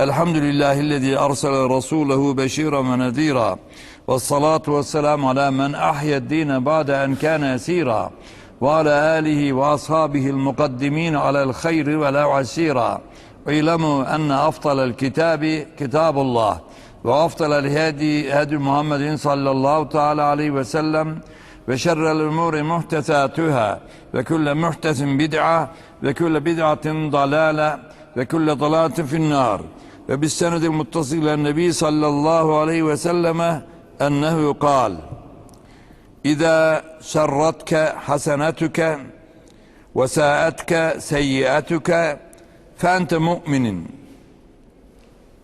الحمد لله الذي أرسل رسوله بشيرا ونذيرا والصلاة والسلام على من أحيا الدين بعد أن كان يسيرا وعلى آله وأصحابه المقدمين على الخير ولا عسيرا. اعلموا أن أفضل الكتاب كتاب الله وأفضل الهدي هدي محمد صلى الله تعالى عليه وسلم وشر الأمور محدثاتها وكل محدث بدعة وكل بدعة ضلالة وكل ضلالة في النار. ve bis senedil muttasil ile nebi sallallahu aleyhi ve selleme ennehu kal. İza şerratke hasenetüke ve saatke seyyiatüke fente mu'minin.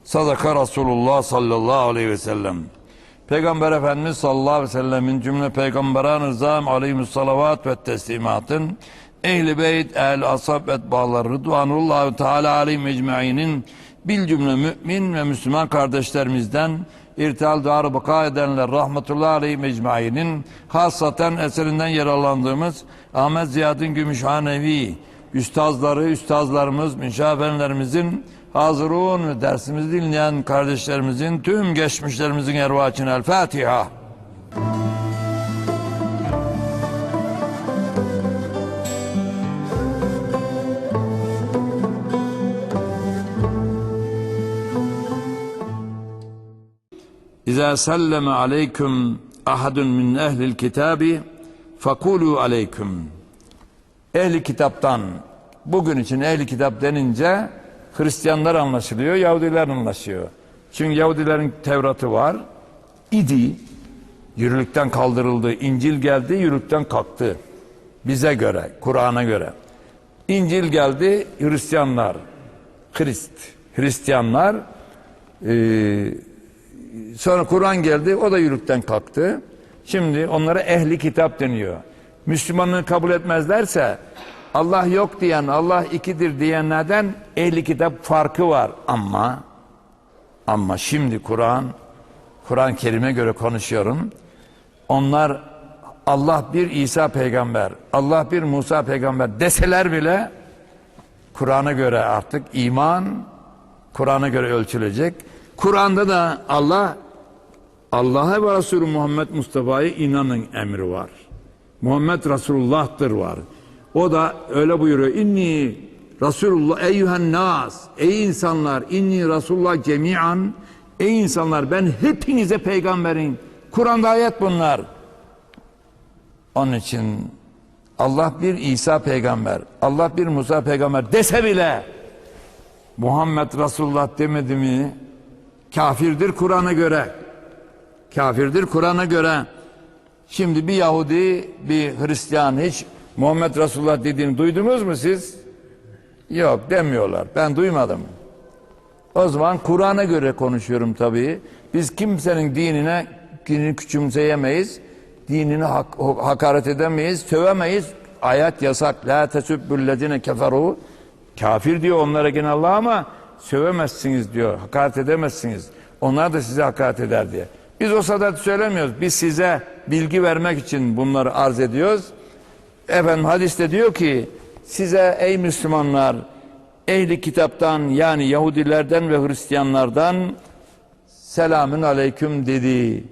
Sadaka Resulullah sallallahu aleyhi ve sellem. Peygamber Efendimiz sallallahu aleyhi ve sellemin cümle peygamberan rızam aleyhüssalavat ve teslimatın ehli beyt, ehl asab etbaları rıdvanullahi teala aleyhi mecmainin bil cümle mümin ve Müslüman kardeşlerimizden irtihal dar baka edenler rahmetullahi aleyhi ecmainin hasaten eserinden yararlandığımız Ahmet Ziyad'ın Gümüşhanevi üstazları, üstazlarımız, müşafirlerimizin hazırun ve dersimizi dinleyen kardeşlerimizin tüm geçmişlerimizin ervah için El Fatiha. İza sallama aleyküm ahadun min ehlil kitabi fakulu aleyküm. Ehli kitaptan bugün için ehli kitap denince Hristiyanlar anlaşılıyor, Yahudiler anlaşıyor. Çünkü Yahudilerin Tevrat'ı var, idi, yürürlükten kaldırıldı, İncil geldi, yürürlükten kalktı. Bize göre, Kur'an'a göre. İncil geldi, Hristiyanlar, Hrist, Hristiyanlar, eee Sonra Kur'an geldi, o da yürürlükten kalktı. Şimdi onlara ehli kitap deniyor. Müslümanlığı kabul etmezlerse Allah yok diyen, Allah ikidir diyenlerden ehli kitap farkı var. Ama ama şimdi Kur'an, Kur'an-ı Kerim'e göre konuşuyorum. Onlar Allah bir İsa peygamber, Allah bir Musa peygamber deseler bile Kur'an'a göre artık iman Kur'an'a göre ölçülecek. Kur'an'da da Allah Allah'a ve Resulü Muhammed Mustafa'ya inanın emri var. Muhammed Resulullah'tır var. O da öyle buyuruyor. İnni Resulullah eyyühen nas. Ey insanlar inni Resulullah cemiyan. Ey insanlar ben hepinize peygamberin. Kur'an'da ayet bunlar. Onun için Allah bir İsa peygamber, Allah bir Musa peygamber dese bile Muhammed Resulullah demedi mi kafirdir Kur'an'a göre. Kafirdir Kur'an'a göre. Şimdi bir Yahudi, bir Hristiyan hiç Muhammed Resulullah dediğini duydunuz mu siz? Yok demiyorlar. Ben duymadım. O zaman Kur'an'a göre konuşuyorum tabii. Biz kimsenin dinine dinini küçümseyemeyiz. Dinini hak, hakaret edemeyiz, sövemeyiz. Ayet yasak. La tesübbüllezine keferu. Kafir diyor onlara gene Allah ama sövemezsiniz diyor. Hakaret edemezsiniz. Onlar da size hakaret eder diye. Biz o sadat söylemiyoruz. Biz size bilgi vermek için bunları arz ediyoruz. Efendim hadiste diyor ki size ey Müslümanlar ehli kitaptan yani Yahudilerden ve Hristiyanlardan selamün aleyküm dedi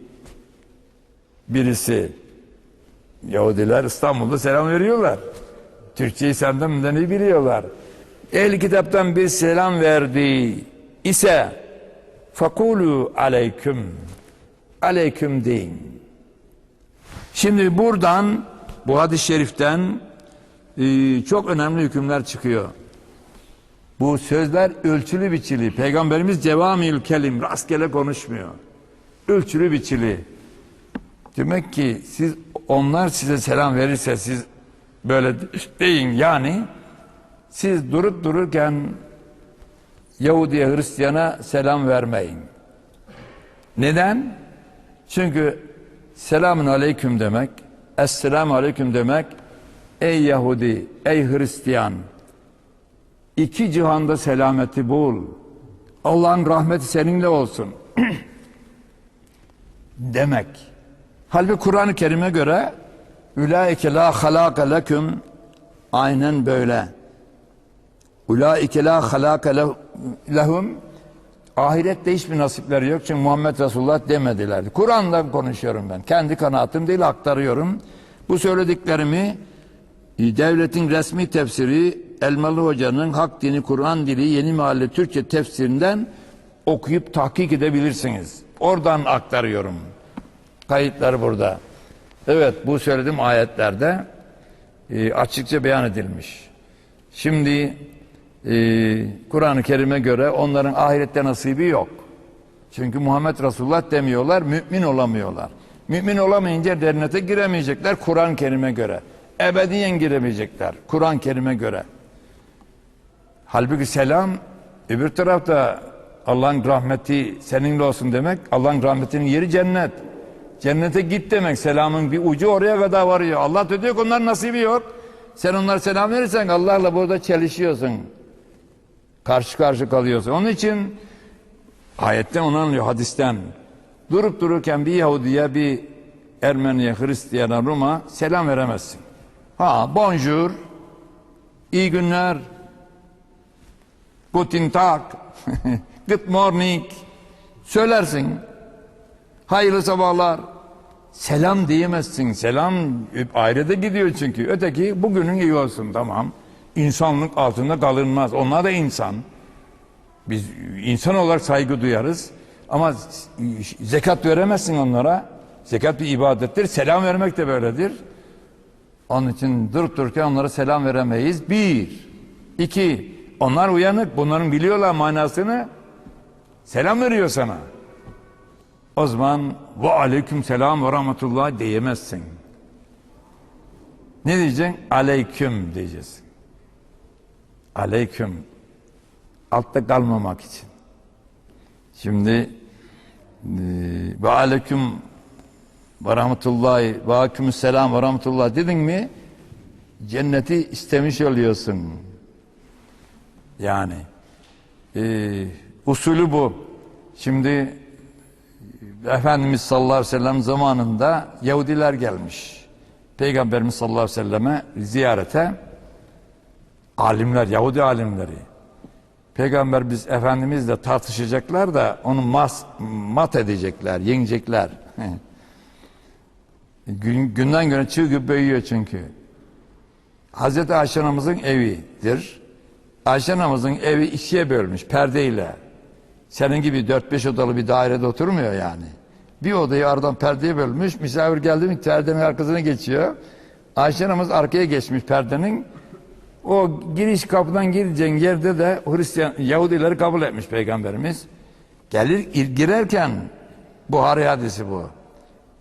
birisi. Yahudiler İstanbul'da selam veriyorlar. Türkçeyi senden iyi biliyorlar. Ehli kitaptan bir selam verdi ise fakulu aleyküm aleyküm deyin. Şimdi buradan bu hadis-i şeriften e, çok önemli hükümler çıkıyor. Bu sözler ölçülü biçili. Peygamberimiz cevamil kelim rastgele konuşmuyor. Ölçülü biçili. Demek ki siz onlar size selam verirse siz böyle deyin yani siz durup dururken Yahudi'ye Hristiyan'a selam vermeyin. Neden? Çünkü selamun aleyküm demek, esselamu aleyküm demek, ey Yahudi, ey Hristiyan, iki cihanda selameti bul. Allah'ın rahmeti seninle olsun. demek. Halbuki Kur'an-ı Kerim'e göre Ulaike la halaka leküm aynen böyle. Ulaike la halaka le- lehum ahirette hiçbir nasipleri yok çünkü Muhammed Resulullah demediler. Kur'an'dan konuşuyorum ben. Kendi kanaatim değil aktarıyorum. Bu söylediklerimi e, devletin resmi tefsiri Elmalı Hoca'nın Hak Dini Kur'an Dili Yeni Mahalle Türkçe tefsirinden okuyup tahkik edebilirsiniz. Oradan aktarıyorum. Kayıtlar burada. Evet bu söylediğim ayetlerde e, açıkça beyan edilmiş. Şimdi e, Kur'an-ı Kerim'e göre onların ahirette nasibi yok. Çünkü Muhammed Resulullah demiyorlar, mümin olamıyorlar. Mümin olamayınca cennete giremeyecekler Kur'an-ı Kerim'e göre. Ebediyen giremeyecekler Kur'an-ı Kerim'e göre. Halbuki selam öbür tarafta Allah'ın rahmeti seninle olsun demek. Allah'ın rahmetinin yeri cennet. Cennete git demek. Selamın bir ucu oraya kadar varıyor. Allah da diyor ki onların nasibi yok. Sen onlara selam verirsen Allah'la burada çelişiyorsun. Karşı karşı kalıyorsun. Onun için ayetten onu anlıyor hadisten. Durup dururken bir Yahudiye bir Ermeniye, Hristiyana, Rum'a selam veremezsin. Ha bonjour, iyi günler, Guten Tag, Good morning söylersin. Hayırlı sabahlar. Selam diyemezsin. Selam ayrı da gidiyor çünkü. Öteki bugünün iyi olsun tamam. İnsanlık altında kalınmaz. Onlar da insan. Biz insan olarak saygı duyarız. Ama zekat veremezsin onlara. Zekat bir ibadettir. Selam vermek de böyledir. Onun için durup dururken onlara selam veremeyiz. Bir. iki. Onlar uyanık. Bunların biliyorlar manasını. Selam veriyor sana. O zaman ve aleyküm selam ve rahmetullah diyemezsin. Ne diyeceksin? Aleyküm diyeceksin. Aleyküm. Altta kalmamak için. Şimdi e, ve aleyküm ve rahmetullahi ve aleyküm selam ve rahmetullah dedin mi cenneti istemiş oluyorsun. Yani e, usulü bu. Şimdi Efendimiz sallallahu aleyhi ve sellem zamanında Yahudiler gelmiş. Peygamberimiz sallallahu aleyhi ve selleme ziyarete alimler, Yahudi alimleri. Peygamber biz Efendimizle tartışacaklar da onu mas, mat edecekler, yenecekler. Gün, günden güne çığ gibi büyüyor çünkü. Hazreti Ayşe anamızın evidir. Ayşe anamızın evi ikiye bölmüş perdeyle. Senin gibi 4-5 odalı bir dairede oturmuyor yani. Bir odayı aradan perdeye bölmüş. Misafir geldi mi perdenin arkasına geçiyor. Ayşe anamız arkaya geçmiş perdenin. O giriş kapıdan gireceğin yerde de Hristiyan Yahudileri kabul etmiş peygamberimiz. Gelir girerken Buhari hadisi bu.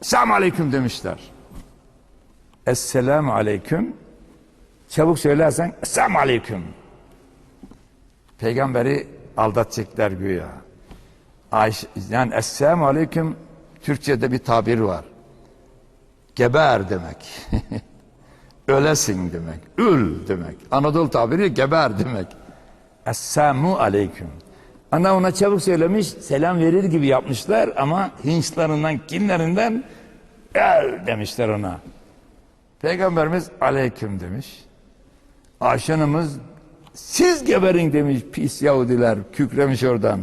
Selamun aleyküm demişler. Esselamu aleyküm. Çabuk söylersen Esselamu aleyküm. Peygamberi aldatacaklar güya. Ayşe, yani Esselamu Aleyküm Türkçe'de bir tabir var. Geber demek. Ölesin demek. Ül demek. Anadolu tabiri geber demek. Esselamu Aleyküm. Ana ona çabuk söylemiş, selam verir gibi yapmışlar ama hinçlerinden, kinlerinden el demişler ona. Peygamberimiz aleyküm demiş. Ayşe Hanımız siz geberin demiş pis Yahudiler kükremiş oradan.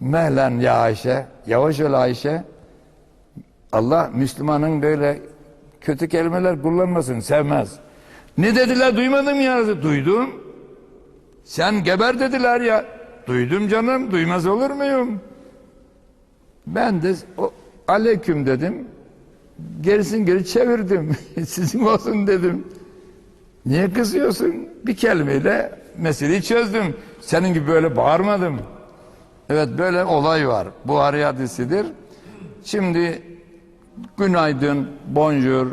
Mehlen ya Ayşe, yavaş ol Ayşe. Allah Müslümanın böyle kötü kelimeler kullanmasın, sevmez. Ne dediler duymadım ya, duydum. Sen geber dediler ya. Duydum canım, duymaz olur muyum? Ben de o, aleyküm dedim. Gerisin geri çevirdim. Sizin olsun dedim. Niye kızıyorsun? Bir kelimeyle meseleyi çözdüm. Senin gibi böyle bağırmadım. Evet böyle olay var. Buhari hadisidir. Şimdi günaydın, bonjour,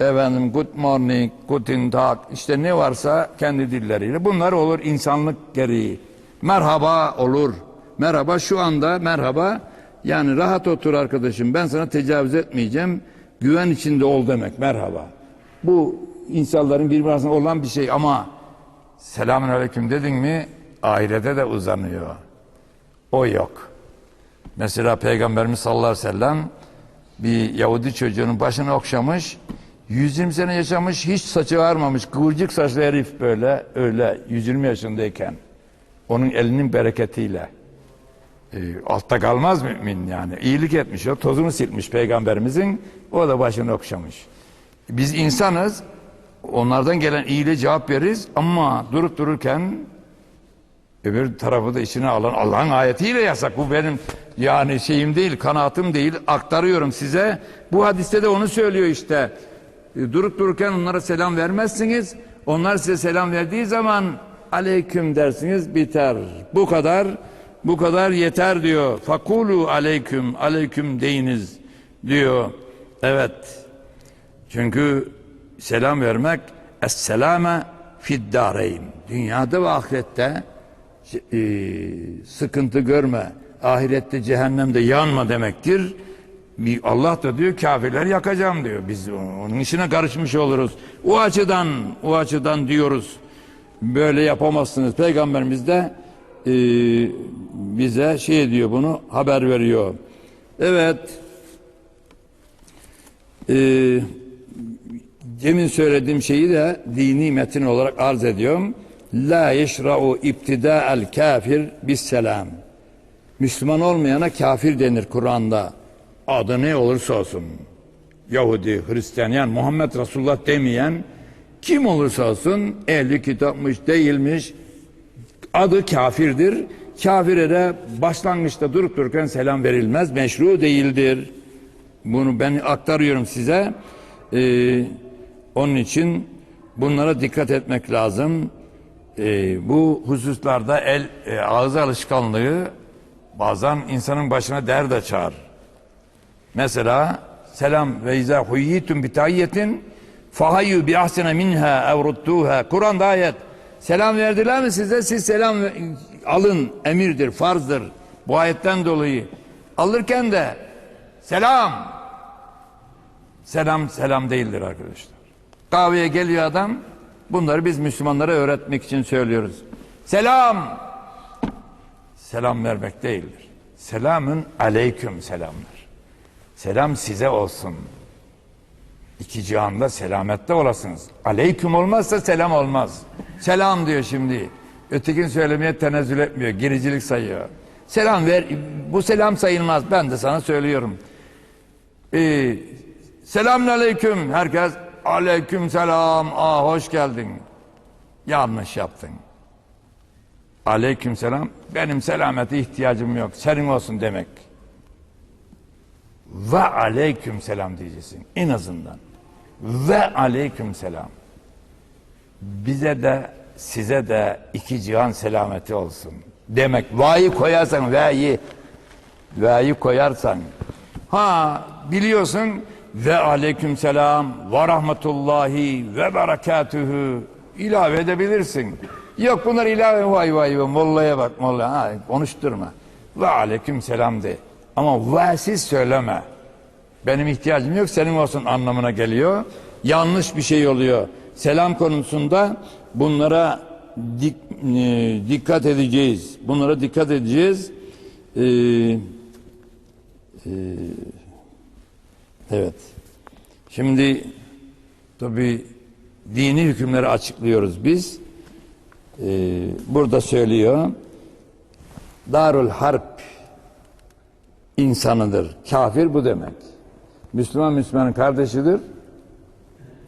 efendim good morning, guten tag işte ne varsa kendi dilleriyle. Bunlar olur insanlık gereği. Merhaba olur. Merhaba şu anda merhaba Yani rahat otur arkadaşım ben sana tecavüz etmeyeceğim. Güven içinde ol demek merhaba. Bu insanların birbirine olan bir şey ama selamün aleyküm dedin mi ailede de uzanıyor. O yok. Mesela Peygamberimiz sallallahu aleyhi ve sellem bir Yahudi çocuğunun başını okşamış. 120 sene yaşamış, hiç saçı ağarmamış. Kıvırcık saçlı herif böyle, öyle 120 yaşındayken. Onun elinin bereketiyle. E, altta kalmaz mümin yani. İyilik etmiş o, tozunu silmiş peygamberimizin. O da başını okşamış. Biz insanız, onlardan gelen iyiliğe cevap veririz ama durup dururken öbür tarafı da içine alan Allah'ın ayetiyle yasak. Bu benim yani şeyim değil, kanaatim değil. Aktarıyorum size. Bu hadiste de onu söylüyor işte. E, Durup dururken onlara selam vermezsiniz. Onlar size selam verdiği zaman aleyküm dersiniz biter. Bu kadar bu kadar yeter diyor. Fakulu aleyküm aleyküm deyiniz diyor. Evet. Çünkü selam vermek esselame fiddareyn. Dünyada ve ahirette e, sıkıntı görme. Ahirette cehennemde yanma demektir. Allah da diyor kafirler yakacağım diyor. Biz onun işine karışmış oluruz. O açıdan o açıdan diyoruz. Böyle yapamazsınız. Peygamberimiz de e, bize şey diyor bunu haber veriyor. Evet. Eee Demin söylediğim şeyi de dini metin olarak arz ediyorum. La yeşra'u ibtida'el kafir bis selam. Müslüman olmayana kafir denir Kur'an'da. Adı ne olursa olsun. Yahudi, Hristiyan yani Muhammed Resulullah demeyen kim olursa olsun ehli kitapmış değilmiş adı kafirdir. Kafire de başlangıçta durup dururken selam verilmez. Meşru değildir. Bunu ben aktarıyorum size. Ee, onun için bunlara dikkat etmek lazım. Ee, bu hususlarda el e, ağız alışkanlığı bazen insanın başına dert açar. Mesela selam ve izâ huyyitum bi tahiyyetin fahayyu bi ahsene minha ev rudduha. Kur'an'da ayet. Selam verdiler mi size? Siz selam alın. Emirdir, farzdır. Bu ayetten dolayı. Alırken de selam. Selam selam değildir arkadaşlar. Kahveye geliyor adam. Bunları biz Müslümanlara öğretmek için söylüyoruz. Selam. Selam vermek değildir. Selamın aleyküm selamdır. Selam size olsun. İki cihanda selamette olasınız. Aleyküm olmazsa selam olmaz. Selam diyor şimdi. Ötekin söylemeye tenezzül etmiyor. Giricilik sayıyor. Selam ver. Bu selam sayılmaz. Ben de sana söylüyorum. Ee, Selamun aleyküm. Herkes aleyküm selam. Aa hoş geldin. Yanlış yaptın. Aleyküm selam. Benim selamete ihtiyacım yok. Senin olsun demek. Ve aleyküm selam diyeceksin. En azından. Ve aleyküm selam. Bize de size de iki cihan selameti olsun. Demek va'yı koyarsan ve'yi ve'yi koyarsan ha biliyorsun ve aleyküm selam ve rahmetullahi ve berekatühü ilave edebilirsin. Yok bunlar ilave vay vay vay mollaya bak molla ha, konuşturma. Ve aleyküm selam de. Ama ve'siz söyleme. Benim ihtiyacım yok senin olsun anlamına geliyor. Yanlış bir şey oluyor. Selam konusunda bunlara dik, e, dikkat edeceğiz. Bunlara dikkat edeceğiz. Ee, e, evet. Şimdi tabi dini hükümleri açıklıyoruz biz. Ee, burada söylüyor. Darul Harp insanıdır. Kafir bu demek. Müslüman Müslümanın kardeşidir.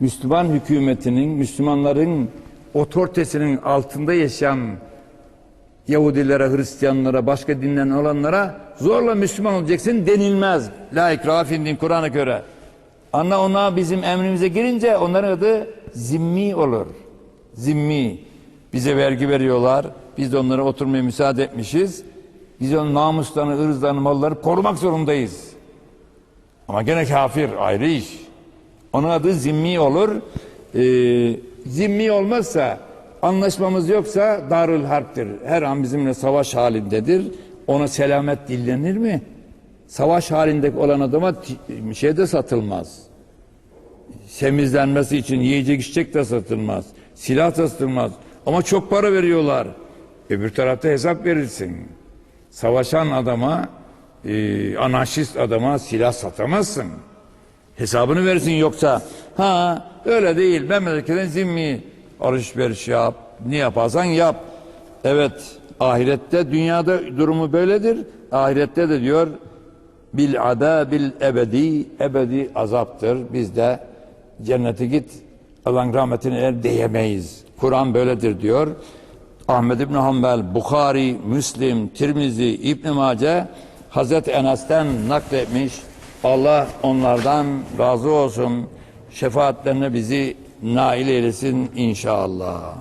Müslüman hükümetinin, Müslümanların otoritesinin altında yaşayan Yahudilere, Hristiyanlara, başka dinden olanlara zorla Müslüman olacaksın denilmez. La ikraha findin Kur'an'a göre. Anla ona bizim emrimize girince onların adı zimmi olur. Zimmi. Bize vergi veriyorlar. Biz de onlara oturmaya müsaade etmişiz. Biz onun namuslarını, ırzlarını, malları korumak zorundayız. Ama gene kafir ayrı iş. Onun adı zimmi olur. Ee, zimmi olmazsa anlaşmamız yoksa darül harptir. Her an bizimle savaş halindedir. Ona selamet dillenir mi? Savaş halinde olan adama şey de satılmaz. Semizlenmesi için yiyecek içecek de satılmaz. Silah da satılmaz. Ama çok para veriyorlar. Öbür tarafta hesap verirsin. Savaşan adama, e, anarşist adama silah satamazsın. Hesabını verirsin yoksa ha öyle değil memleketin zimmi alışveriş yap ne yaparsan yap. Evet ahirette dünyada durumu böyledir. Ahirette de diyor bil adabil ebedi ebedi azaptır. Biz de cennete git Allah'ın rahmetine er diyemeyiz. Kur'an böyledir diyor. Ahmed İbn Hanbel, Bukhari, Müslim, Tirmizi, İbn Mace Hazreti Enes'ten nakletmiş. Allah onlardan razı olsun. Şefaatlerine bizi nail eylesin inşallah.